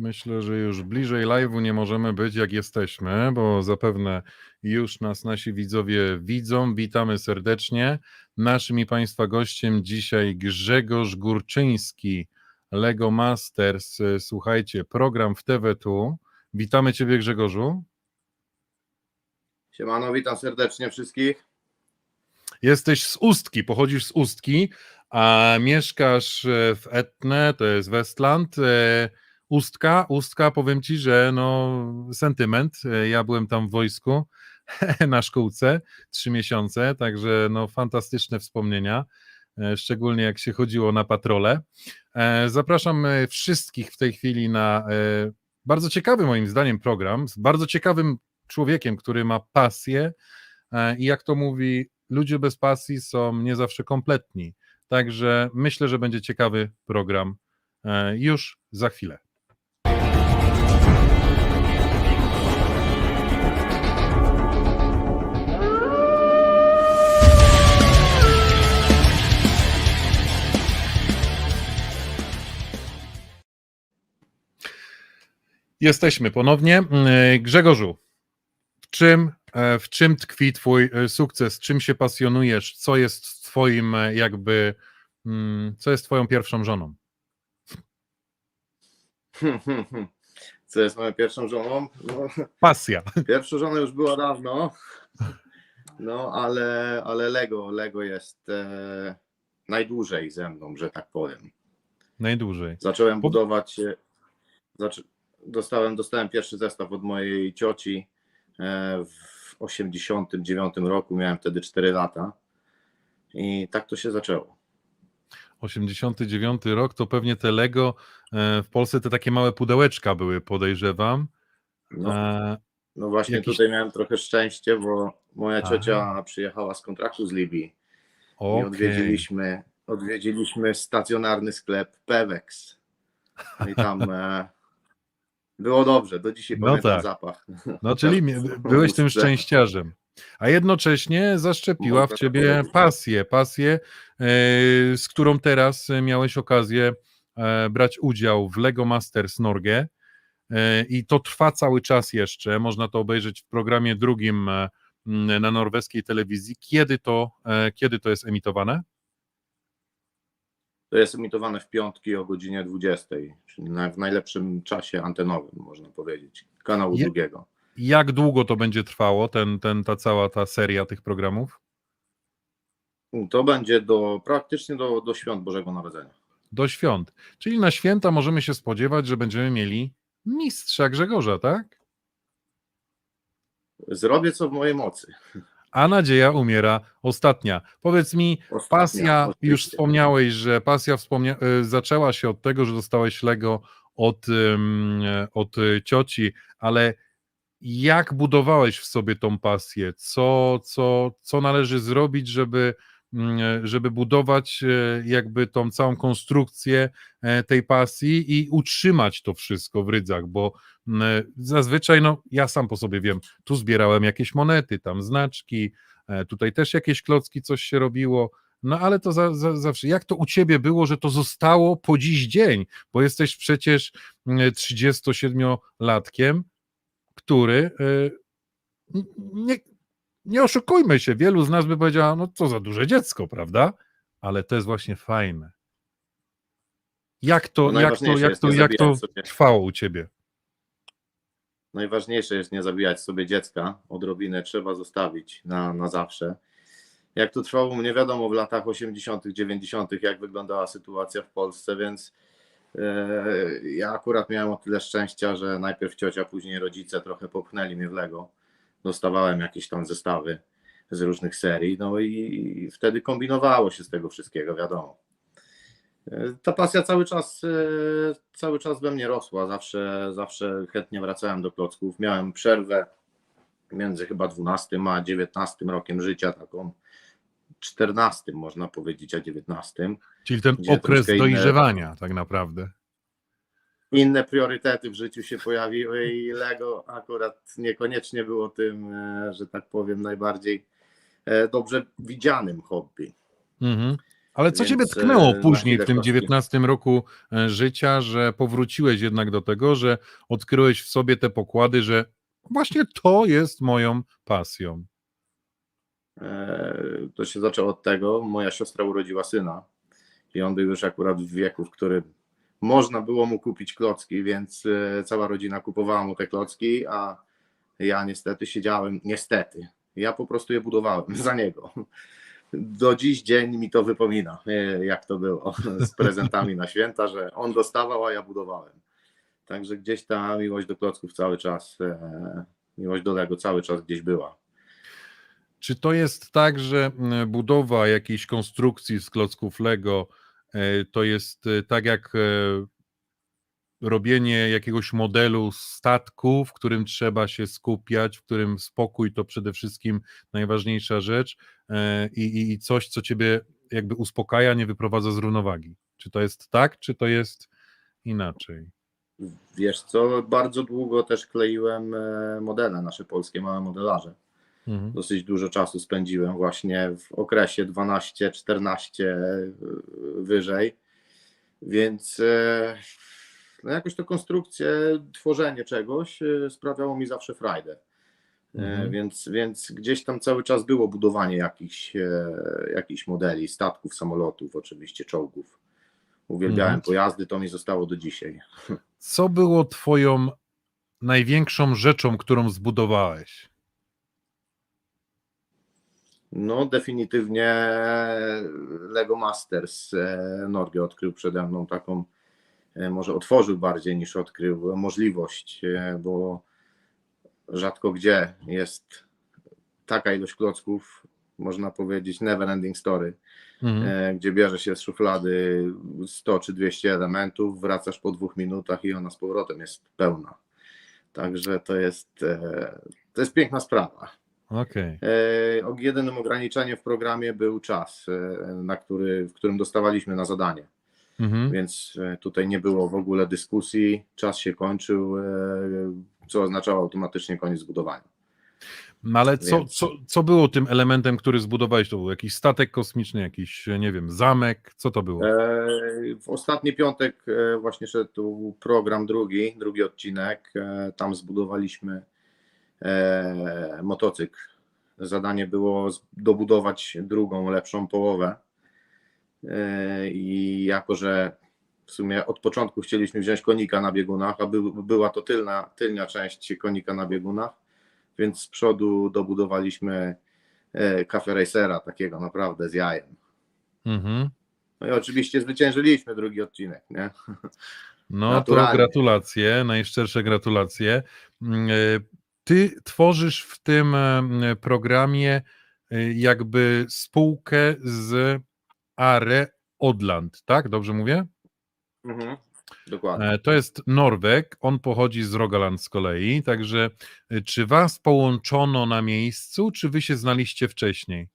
Myślę, że już bliżej live'u nie możemy być, jak jesteśmy, bo zapewne już nas nasi widzowie widzą. Witamy serdecznie. Naszym i Państwa gościem dzisiaj Grzegorz Górczyński, Lego Masters. Słuchajcie, program w TV2. Witamy Ciebie, Grzegorzu. Siemano, witam serdecznie wszystkich. Jesteś z Ustki, pochodzisz z Ustki, a mieszkasz w Etne, to jest Westland. Ustka, Ustka, powiem Ci, że no sentyment. E, Ja byłem tam w wojsku na szkółce trzy miesiące, także no fantastyczne wspomnienia, e, szczególnie jak się chodziło na patrole. E, Zapraszam wszystkich w tej chwili na bardzo ciekawy moim zdaniem program, z bardzo ciekawym człowiekiem, który ma pasję i jak to mówi, ludzie bez pasji są nie zawsze kompletni. Także myślę, że będzie ciekawy program już za chwilę. Jesteśmy ponownie. E, Grzegorzu, w czym, e, w czym tkwi Twój e, sukces? Czym się pasjonujesz? Co jest Twoim jakby, mm, co jest Twoją pierwszą żoną? Co jest moją pierwszą żoną? No, Pasja. pierwsza żona już była dawno. No, ale, ale Lego, Lego jest e, najdłużej ze mną, że tak powiem. Najdłużej. Zacząłem budować. Zaczę, dostałem, dostałem pierwszy zestaw od mojej cioci e, w 89 roku. Miałem wtedy 4 lata. I tak to się zaczęło. 89 rok to pewnie te Lego e, w Polsce te takie małe pudełeczka były, podejrzewam. No, E, no właśnie jakiś- tutaj miałem trochę szczęście, bo moja Aha. ciocia przyjechała z kontraktu z Libii. I okej. odwiedziliśmy, odwiedziliśmy stacjonarny sklep Pewex. I tam było dobrze, do dzisiaj No pamiętam tak. zapach. No czyli byłeś tym szczęściarzem. A jednocześnie zaszczepiła w ciebie pasję, pasję, e, z którą teraz miałeś okazję e, brać udział w Lego Masters Norge. E, I to trwa cały czas jeszcze. Można to obejrzeć w programie drugim na norweskiej telewizji. Kiedy to, kiedy to jest emitowane? To jest emitowane w piątki o godzinie 20, czyli na, w najlepszym czasie antenowym, można powiedzieć, kanału Je- drugiego. Jak długo to będzie trwało, ten, ten, ta cała ta seria tych programów? To będzie do praktycznie do, do świąt Bożego Narodzenia. Do świąt. Czyli na święta możemy się spodziewać, że będziemy mieli mistrza Grzegorza, tak? Zrobię co w mojej mocy. A nadzieja umiera ostatnia. Powiedz mi, Ostatnia, pasja, oczywiście. już wspomniałeś, że pasja wspomnia- y, zaczęła się od tego, że dostałeś Lego od, od cioci, ale jak budowałeś w sobie tą pasję? Co, co, co należy zrobić, żeby, żeby budować e, jakby tą całą konstrukcję e, tej pasji i utrzymać to wszystko w rydzach, bo mm, zazwyczaj, no ja sam po sobie wiem, tu zbierałem jakieś monety, tam znaczki, e, tutaj też jakieś klocki, coś się robiło, no ale to za, za, zawsze, jak to u ciebie było, że to zostało po dziś dzień, bo jesteś przecież mm, 37-latkiem, który y, n- nie, nie oszukujmy się, wielu z nas by powiedziało, no co za duże dziecko, prawda? Ale to jest właśnie fajne. Jak to, No jak to, jak to, nie jak to sobie. trwało u ciebie? Najważniejsze jest nie zabijać sobie dziecka. Odrobinę trzeba zostawić na, na zawsze. Jak to trwało u mnie, wiadomo, w latach 80., 90., jak wyglądała sytuacja w Polsce, więc e, ja akurat miałem o tyle szczęścia, że najpierw ciocia, później rodzice trochę popchnęli mnie w Lego. Dostawałem jakieś tam zestawy z różnych serii, no i wtedy kombinowało się z tego wszystkiego, wiadomo. E, Ta pasja cały czas, e, cały czas we mnie rosła. Zawsze, zawsze chętnie wracałem do klocków. Miałem przerwę między chyba 12 a 19 rokiem życia, taką 14 można powiedzieć, a 19. Czyli ten okres troszkę inne- dojrzewania tak naprawdę. Inne priorytety w życiu się pojawiły i Lego akurat niekoniecznie było tym, e, że tak powiem, najbardziej e, dobrze widzianym hobby. Mhm. Ale co ciebie Więc, tknęło e, na później w tym klocki. 19 roku życia, że powróciłeś jednak do tego, że odkryłeś w sobie te pokłady, że właśnie to jest moją pasją. To się zaczęło od tego, moja siostra urodziła syna i on był już akurat w wieku, w którym można było mu kupić klocki, więc e, cała rodzina kupowała mu te klocki, a ja niestety siedziałem, niestety, ja po prostu je budowałem za niego. Do dziś dzień mi to wypomina, e, jak to było z prezentami na święta, że on dostawał, a ja budowałem. Także gdzieś ta miłość do klocków cały czas, e, miłość do Lego cały czas gdzieś była. Czy to jest tak, że budowa jakiejś konstrukcji z klocków Lego to jest e, tak jak e, robienie jakiegoś modelu statku, w którym trzeba się skupiać, w którym spokój to przede wszystkim najważniejsza rzecz e, i, i- coś, co ciebie jakby uspokaja, nie wyprowadza z równowagi? Czy to jest tak, czy to jest inaczej? Wiesz co, bardzo długo też kleiłem e, modele, nasze polskie małe modelarze. Mhm. Dosyć dużo czasu spędziłem właśnie w okresie 12-14 e, wyżej, więc e, no jakoś to konstrukcję, tworzenie czegoś e, sprawiało mi zawsze frajdę. E, Mhm. Więc, więc gdzieś tam cały czas było budowanie jakichś, e, jakichś modeli, statków, samolotów, oczywiście czołgów. Uwielbiałem Mhm. pojazdy, to mi zostało do dzisiaj. Co było twoją największą rzeczą, którą zbudowałeś? No, definitywnie Lego Masters. e, Norge odkrył przede mną taką, e, może otworzył bardziej niż odkrył możliwość, e, bo rzadko gdzie jest taka ilość klocków, można powiedzieć never ending story, Mhm. gdzie bierze się z szuflady 100 czy 200 elementów, wracasz po dwóch minutach i ona z powrotem jest pełna. Także to jest, to jest piękna sprawa. Okej. E, Jedynym ograniczeniem w programie był czas, e, na który, w którym dostawaliśmy na zadanie, Mhm. więc e, tutaj nie było w ogóle dyskusji, czas się kończył, co oznaczało automatycznie koniec budowania. No ale co, Więc- co, co było tym elementem, który zbudowałeś? To był jakiś statek kosmiczny, jakiś, nie wiem, zamek? Co to było? W ostatni piątek właśnie szedł program drugi, drugi odcinek, tam zbudowaliśmy e, motocykl. Zadanie było dobudować drugą, lepszą połowę. E, I jako, że w sumie od początku chcieliśmy wziąć konika na biegunach, a był, była to tylna, tylnia część konika na biegunach, więc z przodu dobudowaliśmy e, Cafe Racera, takiego naprawdę z jajem. Mhm. No i oczywiście zwyciężyliśmy drugi odcinek, nie? No to gratulacje, najszczersze gratulacje. Ty tworzysz w tym e, programie e, jakby spółkę z Are Odland, tak? Dobrze mówię? Mhm. Dokładnie. E, To jest Norweg, on pochodzi z Rogaland z kolei, także czy was połączono na miejscu, czy wy się znaliście wcześniej?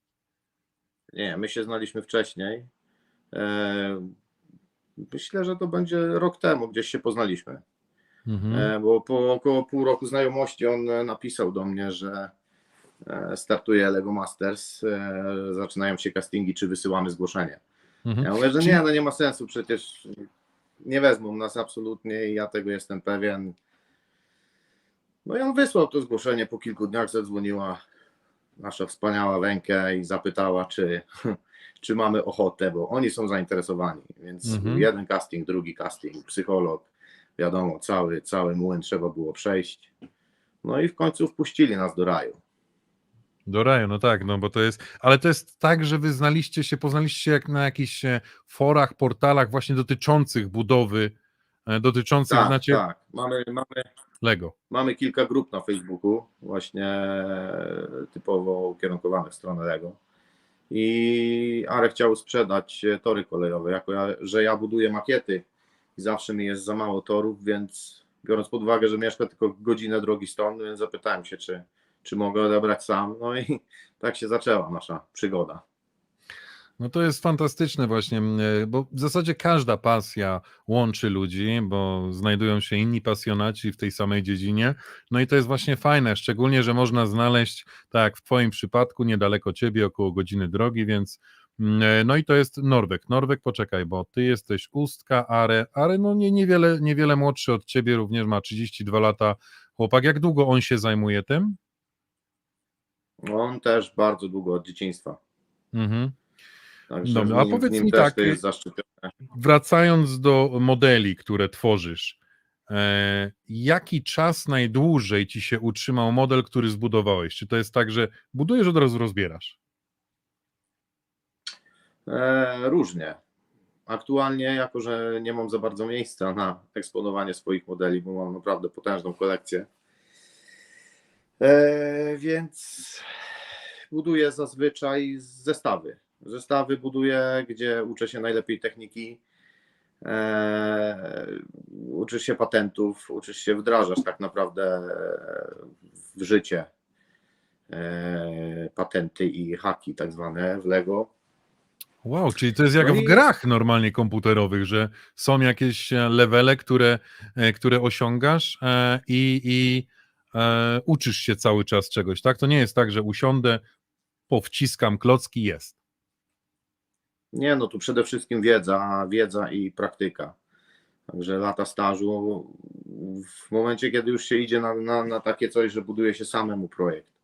Nie, my się znaliśmy wcześniej. Myślę, że to będzie rok temu, gdzieś się poznaliśmy. Mhm. E, Bo po około pół roku znajomości on e, napisał do mnie, że e, startuje Lego Masters, zaczynają się castingi, czy wysyłamy zgłoszenie. Mhm. Ja mówię, że nie, no nie ma sensu, przecież nie wezmą nas absolutnie i ja tego jestem pewien. No i on wysłał to zgłoszenie, po kilku dniach zadzwoniła nasza wspaniała Wękę i zapytała, czy, czy mamy ochotę, bo oni są zainteresowani, więc Mhm. jeden casting, drugi casting, psycholog, wiadomo, cały, cały młyn trzeba było przejść. No i w końcu wpuścili nas do raju. Do raju, no tak, no bo to jest, ale to jest tak, że wy znaliście się, poznaliście się jak na jakichś e, forach, portalach właśnie dotyczących budowy, e, dotyczących, Tak, znaczy, tak. Mamy, mamy, Lego. Mamy kilka grup na Facebooku, właśnie e, typowo ukierunkowanych w stronę Lego. I Arek chciał sprzedać tory kolejowe, jako ja, że ja buduję makiety i zawsze mi jest za mało torów, więc biorąc pod uwagę, że mieszka tylko godzinę drogi stąd, więc zapytałem się, czy, czy mogę odebrać sam. No i tak się zaczęła nasza przygoda. No to jest fantastyczne właśnie, e, bo w zasadzie każda pasja łączy ludzi, bo znajdują się inni pasjonaci w tej samej dziedzinie. No i to jest właśnie fajne, szczególnie, że można znaleźć, tak jak w Twoim przypadku, niedaleko Ciebie, około godziny drogi, więc No i to jest Norwek. Norwek, poczekaj, bo ty jesteś Ustka, Are. Are, no nie, niewiele, niewiele młodszy od ciebie, również ma 32 lata. Chłopak, jak długo on się zajmuje tym? On też bardzo długo od dzieciństwa. Mhm. Także Dobra, w a nim, powiedz nim mi tak, zaszczepione. Wracając do modeli, które tworzysz, e, jaki czas najdłużej ci się utrzymał model, który zbudowałeś? Czy to jest tak, że budujesz od razu rozbierasz? E, różnie. Aktualnie, jako że nie mam za bardzo miejsca na eksponowanie swoich modeli, bo mam naprawdę potężną kolekcję, e, więc buduję zazwyczaj zestawy. Zestawy buduję, gdzie uczę się najlepiej techniki, e, uczysz się patentów, uczysz się, wdrażasz tak naprawdę w życie patenty i haki tak zwane w Lego. Wow, czyli to jest jak No w grach normalnie komputerowych, że są jakieś e, levele, które, e, które osiągasz e, i, i e, uczysz się cały czas czegoś, tak? To nie jest tak, że usiądę, powciskam klocki, jest. Nie, no tu przede wszystkim wiedza, wiedza i praktyka. Także lata stażu. W momencie, kiedy już się idzie na, na, na takie coś, że buduje się samemu projekt,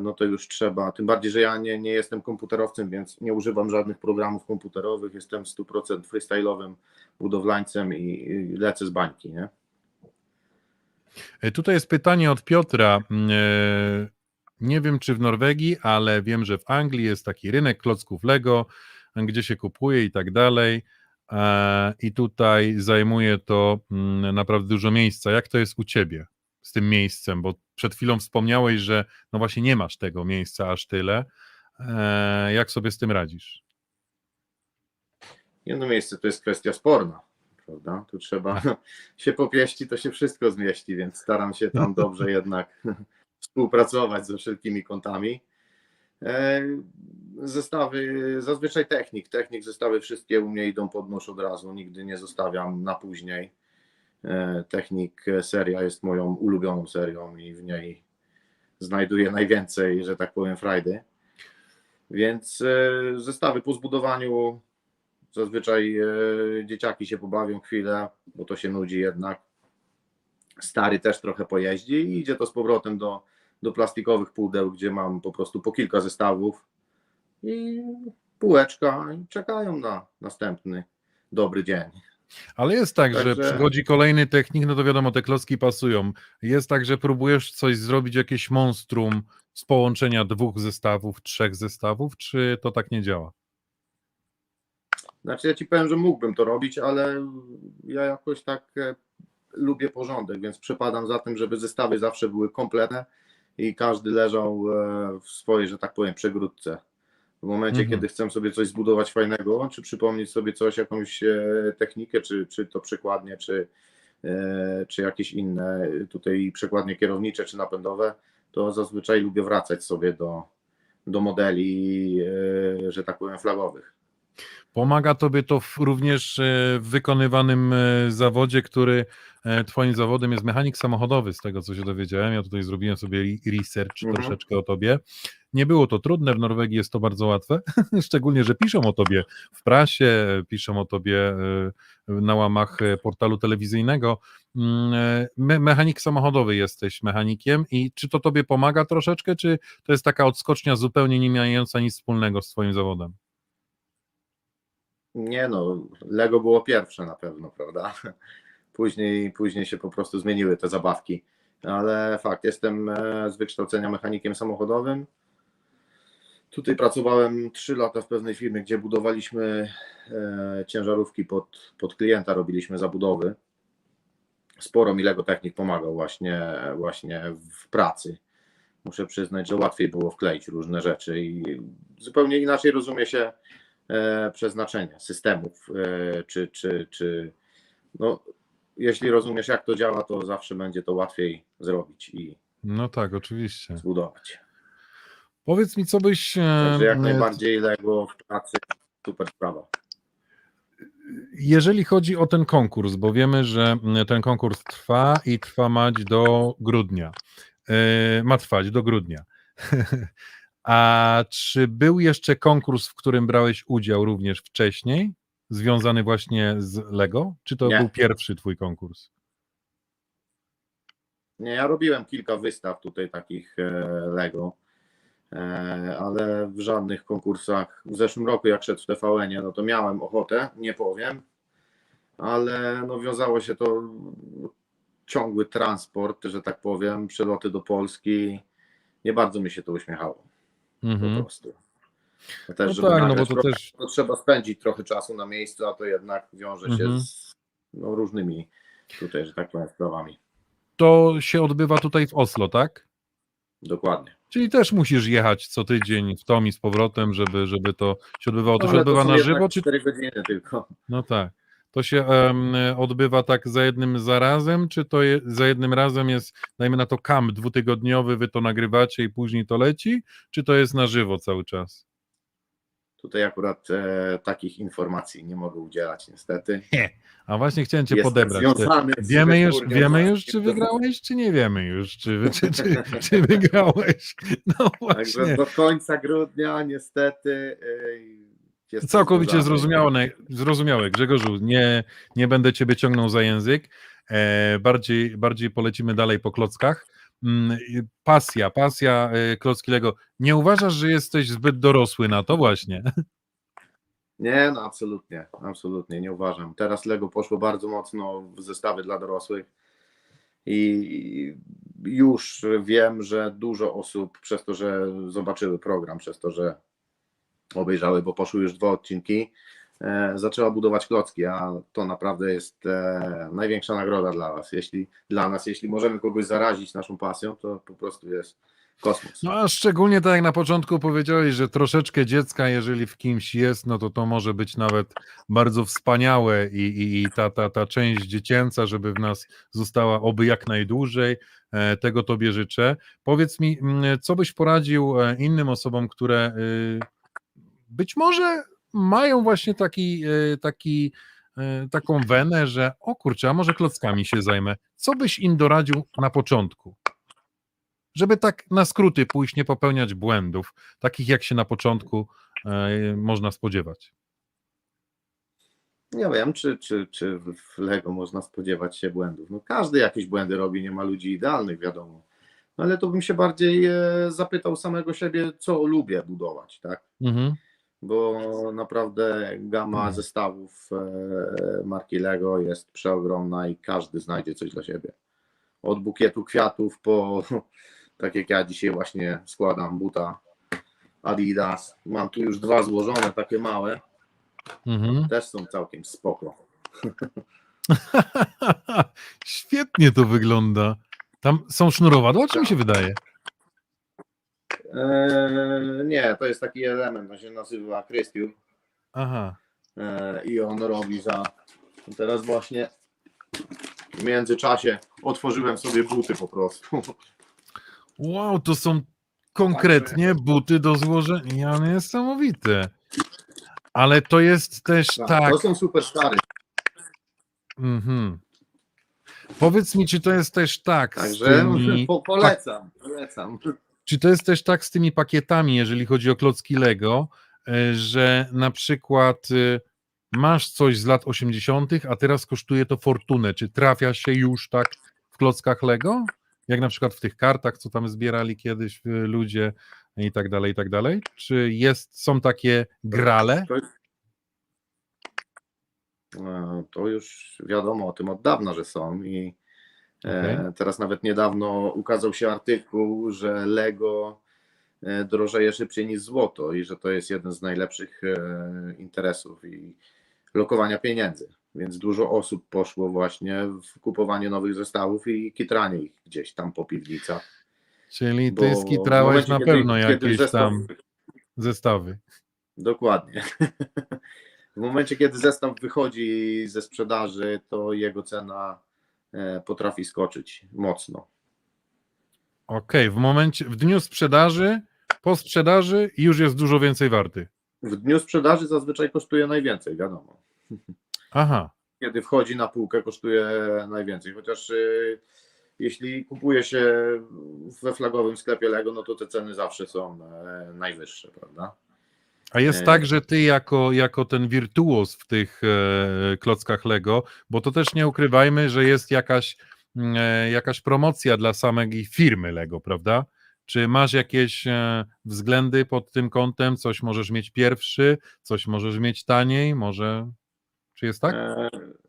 no to już trzeba. Tym bardziej, że ja nie, nie jestem komputerowcem, więc nie używam żadnych programów komputerowych. Jestem 100% freestyle'owym budowlańcem i, lecę z bańki, nie? E, Tutaj jest pytanie od Piotra. E, Nie wiem, czy w Norwegii, ale wiem, że w Anglii jest taki rynek klocków Lego, gdzie się kupuje i tak dalej. E, I tutaj zajmuje to mm, naprawdę dużo miejsca. Jak to jest u ciebie z tym miejscem? Bo przed chwilą wspomniałeś, że no właśnie nie masz tego miejsca aż tyle. E, Jak sobie z tym radzisz? Jedno miejsce to jest kwestia sporna, prawda? Tu trzeba się popieści, to się wszystko zmieści, więc staram się tam dobrze jednak współpracować ze wszelkimi kątami. E, Zestawy, zazwyczaj technik, technik zestawy wszystkie u mnie idą pod nóż od razu, nigdy nie zostawiam na później. E, Technik e, seria jest moją ulubioną serią i w niej znajduję najwięcej, że tak powiem, frajdy. Więc e, zestawy po zbudowaniu Zazwyczaj dzieciaki się pobawią chwilę, bo to się nudzi jednak. Stary też trochę pojeździ i idzie to z powrotem do, do plastikowych pudeł, gdzie mam po prostu po kilka zestawów i półeczka i czekają na następny dobry dzień. Ale jest tak, że Także- przychodzi kolejny technik, no to wiadomo, te klocki pasują. Jest tak, że próbujesz coś zrobić, jakieś monstrum z połączenia dwóch zestawów, trzech zestawów, czy to tak nie działa? Znaczy ja ci powiem, że mógłbym to robić, ale ja jakoś tak e, lubię porządek, więc przepadam za tym, żeby zestawy zawsze były kompletne i każdy leżał e, w swojej, że tak powiem, przegródce. W momencie, Mhm. kiedy chcę sobie coś zbudować fajnego, czy przypomnieć sobie coś, jakąś e, technikę, czy, czy to przekładnie, czy, e, czy jakieś inne tutaj przekładnie kierownicze, czy napędowe, to zazwyczaj lubię wracać sobie do, do modeli, e, że tak powiem, flagowych. Pomaga tobie to w, również e, w wykonywanym e, zawodzie, który e, twoim zawodem jest mechanik samochodowy, z tego co się dowiedziałem. Ja tutaj zrobiłem sobie re- research Mhm. troszeczkę o tobie. Nie było to trudne, w Norwegii jest to bardzo łatwe, szczególnie, że piszą o tobie w prasie, piszą o tobie e, na łamach e, portalu telewizyjnego. Mm, e, Me, mechanik samochodowy jesteś mechanikiem i czy to tobie pomaga troszeczkę, czy to jest taka odskocznia zupełnie nie mająca nic wspólnego z twoim zawodem? Nie no, Lego było pierwsze na pewno, prawda? Później, później się po prostu zmieniły te zabawki. Ale fakt, jestem e, z wykształcenia mechanikiem samochodowym. Tutaj pracowałem 3 lata w pewnej firmie, gdzie budowaliśmy e, ciężarówki pod, pod klienta, robiliśmy zabudowy. Sporo mi Lego Technik pomagał właśnie, właśnie w pracy. Muszę przyznać, że łatwiej było wkleić różne rzeczy i zupełnie inaczej rozumie się e, przeznaczenia systemów, czy, czy, czy no, jeśli rozumiesz, jak to działa, to zawsze będzie to łatwiej zrobić i No tak, oczywiście. zbudować. Powiedz mi, co byś. e, Także jak e, najbardziej Lego w pracy, super sprawa. Jeżeli chodzi o ten konkurs, bo wiemy, że mm, ten konkurs trwa i trwa mać do grudnia. E, Ma trwać do grudnia. A czy był jeszcze konkurs, w którym brałeś udział również wcześniej, związany właśnie z Lego? Czy to Nie. był pierwszy twój konkurs? Nie, ja robiłem kilka wystaw tutaj takich e, Lego, e, ale w żadnych konkursach. W zeszłym roku, jak szedł w TVN-ie, no to miałem ochotę, nie powiem, ale no wiązało się to ciągły transport, że tak powiem, przeloty do Polski. Nie bardzo mi się to uśmiechało po Mhm. prostu. Też, No tak, no bo to program, też to trzeba spędzić trochę czasu na miejscu, a to jednak wiąże się Mhm. z no, różnymi tutaj, że tak powiem, sprawami. to się odbywa tutaj w Oslo, tak? Dokładnie. Czyli też musisz jechać co tydzień w tom i z powrotem, żeby, żeby to się odbywało. To No, się odbywa są na żywo, czy 4 godziny tylko. No tak. To się em, odbywa tak za jednym zarazem, czy to je, za jednym razem jest, dajmy na to, kamp dwutygodniowy, wy to nagrywacie i później to leci, czy to jest na żywo cały czas? Tutaj akurat e, takich informacji nie mogę udzielać niestety. A właśnie chciałem cię Jestem podebrać. Związany wiemy już, wiemy właśnie. już, czy wygrałeś, czy nie wiemy już, czy, czy, czy, czy wygrałeś. No Także właśnie. do końca grudnia niestety e, Całkowicie zrozumiałe, zrozumiałe. Grzegorzu, nie, nie będę ciebie ciągnął za język. E, bardziej, bardziej polecimy dalej po klockach. Mm, Pasja, pasja e, klocki Lego. Nie uważasz, że jesteś zbyt dorosły na to właśnie? Nie, no absolutnie, absolutnie, nie uważam. Teraz Lego poszło bardzo mocno w zestawy dla dorosłych i już wiem, że dużo osób przez to, że zobaczyły program, przez to, że obejrzały, bo poszły już dwa odcinki, zaczęła budować klocki, a to naprawdę jest e, największa nagroda dla was. Jeśli dla nas, jeśli możemy kogoś zarazić naszą pasją, to po prostu jest kosmos. No a szczególnie tak jak na początku powiedziałeś, że troszeczkę dziecka, jeżeli w kimś jest, no to to może być nawet bardzo wspaniałe i, i, i ta, ta, ta część dziecięca, żeby w nas została oby jak najdłużej. E, Tego Tobie życzę. Powiedz mi, mm, co byś poradził e, innym osobom, które y, być może mają właśnie taki, e, taki, e, taką wenę, że o kurczę, a może klockami się zajmę. Co byś im doradził na początku? żeby tak na skróty pójść, nie popełniać błędów, takich jak się na początku e, można spodziewać. Nie wiem, czy, czy, czy w Lego można spodziewać się błędów. No każdy jakieś błędy robi, nie ma ludzi idealnych, wiadomo. No ale to bym się bardziej zapytał samego siebie, co lubię budować, tak? Mhm. Bo naprawdę gama zestawów e, marki Lego jest przeogromna i każdy znajdzie coś dla siebie. Od bukietu kwiatów po, tak jak ja dzisiaj właśnie składam buta Adidas. Mam tu już dwa złożone, takie małe, Mhm. też są całkiem spoko. Świetnie to wygląda. Tam są sznurowadła, czy mi się wydaje? Eee, nie, to jest taki element, on się nazywa Krystiu Aha. eee, i on robi za. Teraz właśnie w międzyczasie otworzyłem sobie buty po prostu. Wow, to są konkretnie buty do złożenia. Niesamowite. Ale to jest też tak. To są super stare. Mhm. Powiedz mi, czy to jest też tak Także tymi, po, polecam, polecam. Czy to jest też tak z tymi pakietami, jeżeli chodzi o klocki Lego, e, że na przykład e, masz coś z lat 80., a teraz kosztuje to fortunę? Czy trafia się już tak w klockach Lego? Jak na przykład w tych kartach, co tam zbierali kiedyś e, ludzie i tak dalej, i tak dalej? Czy jest, są takie grale? To, już wiadomo o tym od dawna, że są i e, Okej. teraz nawet niedawno ukazał się artykuł, że Lego e, drożeje szybciej niż złoto i że to jest jeden z najlepszych e, interesów i lokowania pieniędzy. Więc dużo osób poszło właśnie w kupowanie nowych zestawów i kitranie ich gdzieś tam po piwnicach. Czyli ty skitrałeś na kiedy- pewno kiedy jakieś zestaw- tam zestawy. Dokładnie. W momencie, kiedy zestaw wychodzi ze sprzedaży, to jego cena e, potrafi skoczyć mocno. Okej, w momencie, w dniu sprzedaży, po sprzedaży już jest dużo więcej warty. W dniu sprzedaży zazwyczaj kosztuje najwięcej, wiadomo. Aha. Kiedy wchodzi na półkę, kosztuje najwięcej. Chociaż y, jeśli kupuje się we flagowym sklepie Lego, no to te ceny zawsze są e, najwyższe, prawda? A jest E, tak, że ty jako, jako ten wirtuoz w tych e, klockach Lego, bo to też nie ukrywajmy, że jest jakaś, mm, e, jakaś promocja dla samej firmy Lego, prawda? Czy masz jakieś e, względy pod tym kątem? Coś możesz mieć pierwszy, coś możesz mieć taniej, może. Czy jest tak?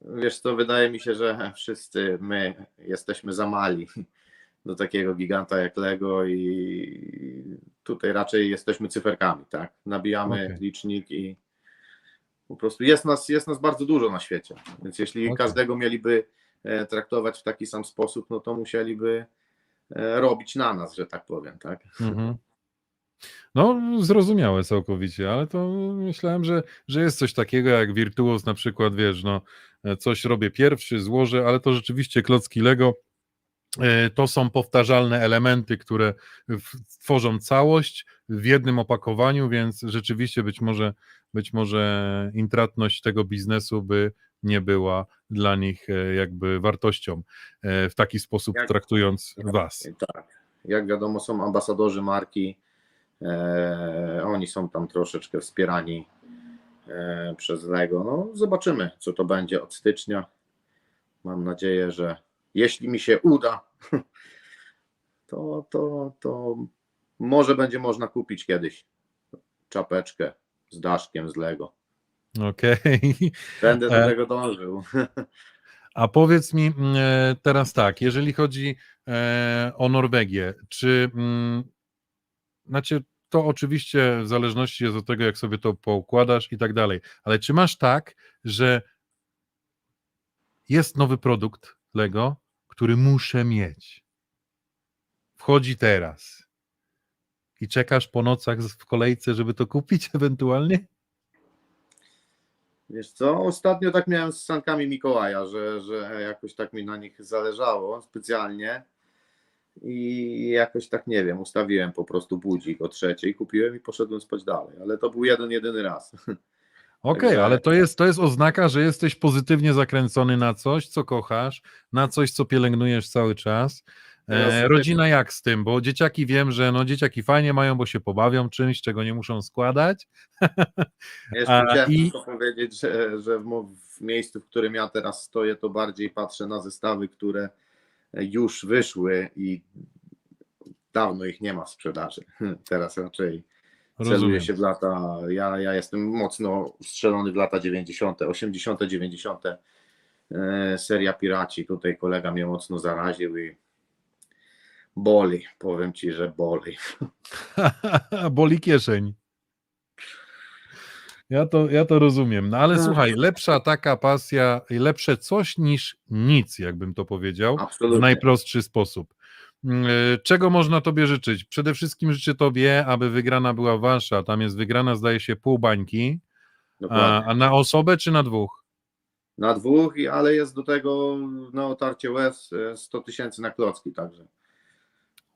Wiesz co, wydaje mi się, że wszyscy my jesteśmy za mali do takiego giganta jak Lego i tutaj raczej jesteśmy cyferkami, tak? Nabijamy Okej. licznik i po prostu jest nas, jest nas bardzo dużo na świecie, więc jeśli Okej. każdego mieliby e, traktować w taki sam sposób, no to musieliby e, robić na nas, że tak powiem, tak? Mhm. No, zrozumiałe całkowicie, ale to myślałem, że, że jest coś takiego jak wirtuoz, na przykład, wiesz, no, e, coś robię pierwszy, złożę, ale to rzeczywiście klocki Lego to są powtarzalne elementy, które tworzą całość w jednym opakowaniu, więc rzeczywiście być może, być może intratność tego biznesu by nie była dla nich e, jakby wartością e, w taki sposób Jak- traktując was. Tak. Jak wiadomo, są ambasadorzy marki. E, oni są tam troszeczkę wspierani e, przez Lego. No, zobaczymy, co to będzie od stycznia. Mam nadzieję, że jeśli mi się uda, to, to, to może będzie można kupić kiedyś czapeczkę z daszkiem z Lego. Okej. Będę do E, tego dążył. A powiedz mi mm, e, teraz tak, jeżeli chodzi e, o Norwegię, czy mm, znaczy to oczywiście w zależności jest od tego, jak sobie to poukładasz i tak dalej, ale czy masz tak, że jest nowy produkt Lego, który muszę mieć? Wchodzi teraz i czekasz po nocach w kolejce, żeby to kupić ewentualnie? Wiesz co, ostatnio tak miałem z sankami Mikołaja, że, że jakoś tak mi na nich zależało specjalnie i jakoś tak nie wiem, ustawiłem po prostu budzik o trzeciej, kupiłem i poszedłem spać dalej, ale to był jeden, jedyny raz. Okej, Także- ale to jest, to jest oznaka, że jesteś pozytywnie zakręcony na coś, co kochasz, na coś, co pielęgnujesz cały czas. Teraz E, rodzina jak z tym? Bo dzieciaki wiem, że no dzieciaki fajnie mają, bo się pobawią czymś, czego nie muszą składać. Jeszcze chciałem i- tylko powiedzieć, że, że w, w miejscu, w którym ja teraz stoję, to bardziej patrzę na zestawy, które już wyszły i dawno ich nie ma w sprzedaży. Teraz raczej Rozumiem. Celuję się w lata. Ja, ja jestem mocno strzelony w lata 90., 80., 90. E, Seria Piraci. Tutaj kolega mnie mocno zaraził i boli. Powiem ci, że boli. Boli kieszeń. Ja to, ja to rozumiem. No ale Tak. słuchaj, lepsza taka pasja, i lepsze coś niż nic, jakbym to powiedział. w Absolutnie. najprostszy sposób. Mm, e, Czego można Tobie życzyć? Przede wszystkim życzę Tobie, aby wygrana była Wasza. Tam jest wygrana, zdaje się, pół bańki. A, a na osobę czy na dwóch? Na dwóch, ale jest do tego na otarcie łez e, 100 tysięcy na klocki, także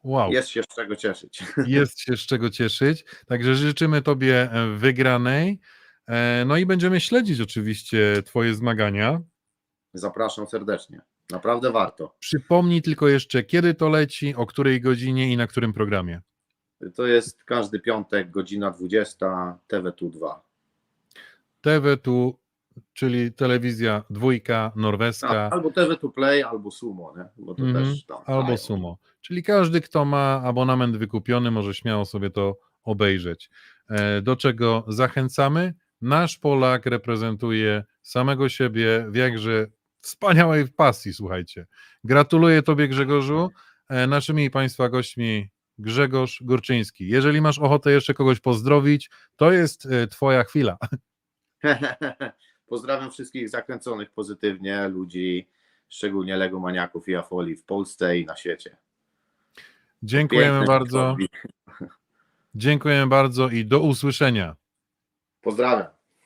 Wow, jest. jest się z czego cieszyć. się z czego cieszyć. Także życzymy Tobie e, wygranej. E, No i będziemy śledzić oczywiście Twoje zmagania. Zapraszam serdecznie. Naprawdę warto. Przypomnij tylko jeszcze, kiedy to leci, o której godzinie i na którym programie. To jest każdy piątek, godzina 20, TV2 2. TV tu, czyli telewizja dwójka norweska. Tak, albo TV2 Play, albo Sumo, nie? bo to Mhm, też tam. Albo. Sumo. Czyli każdy, kto ma abonament wykupiony, może śmiało sobie to obejrzeć. E, Do czego zachęcamy? Nasz Polak reprezentuje samego siebie w jakże wspaniałej pasji, słuchajcie. Gratuluję Tobie, Grzegorzu. E, Naszymi Państwa gośćmi Grzegorz Górczyński. Jeżeli masz ochotę jeszcze kogoś pozdrowić, to jest e, Twoja chwila. Pozdrawiam wszystkich zakręconych pozytywnie ludzi, szczególnie legomaniaków i afoli w Polsce i na świecie. Dziękujemy Piękne bardzo. Dziękujemy bardzo i do usłyszenia. Pozdrawiam.